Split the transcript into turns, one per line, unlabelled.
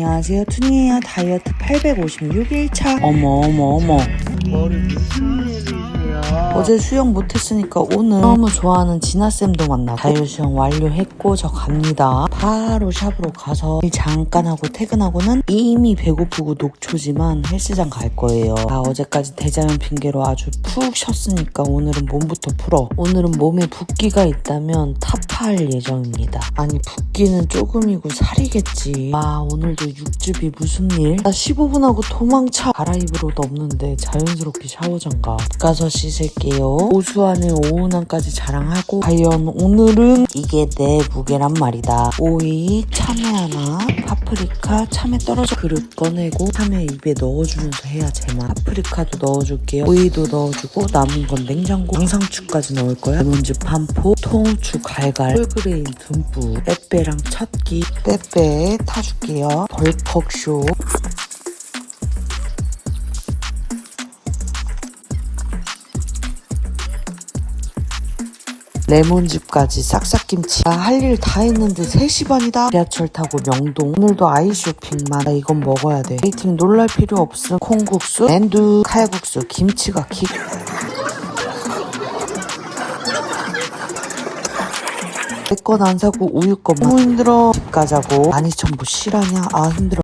안녕하세요. 투니에어 다이어트 856일차. 어머, 어머, 어머.
머리?
어제 수영 못했으니까 오늘 너무 좋아하는 진아쌤도 만나고 자유 수영 완료했고 저 갑니다. 바로 샵으로 가서 일 잠깐 하고 퇴근하고는 이미 배고프고 녹초지만 헬스장 갈 거예요. 아 어제까지 대자연 핑계로 아주 푹 쉬었으니까 오늘은 몸부터 풀어. 오늘은 몸에 붓기가 있다면 타파할 예정입니다. 아니 붓기는 조금이고 살이겠지. 아 오늘도 육즙이 무슨 일? 나 15분하고 도망쳐. 갈아입을 옷 없는데 자연스럽게 샤워장 가. 가서 씻을게 요. 오수안에 오운항까지 자랑하고 과연 오늘은 이게 내 무게란 말이다. 오이, 참외 하나, 파프리카, 참외 떨어져 그릇 꺼내고 참외 입에 넣어주면서 해야 제맛. 파프리카도 넣어줄게요. 오이도 넣어주고 남은 건 냉장고. 양상추까지 넣을 거야. 레몬즙 한 포, 통후추 갈갈, 홀그레인 듬뿍, 빼빼랑 첫끼, 빼빼 타줄게요. 벌컥쇼. 레몬즙까지 싹싹김치 아, 할일 다 했는데 3시 반이다? 지하철 타고 명동. 오늘도 아이 쇼핑만. 나 이건 먹어야 돼. 데이팅 놀랄 필요 없음. 콩국수 맨두 칼국수 김치가 킥내건안 사고 우유 거 너무 힘들어. 집 가자고. 12,000뭐 실하냐? 아 힘들어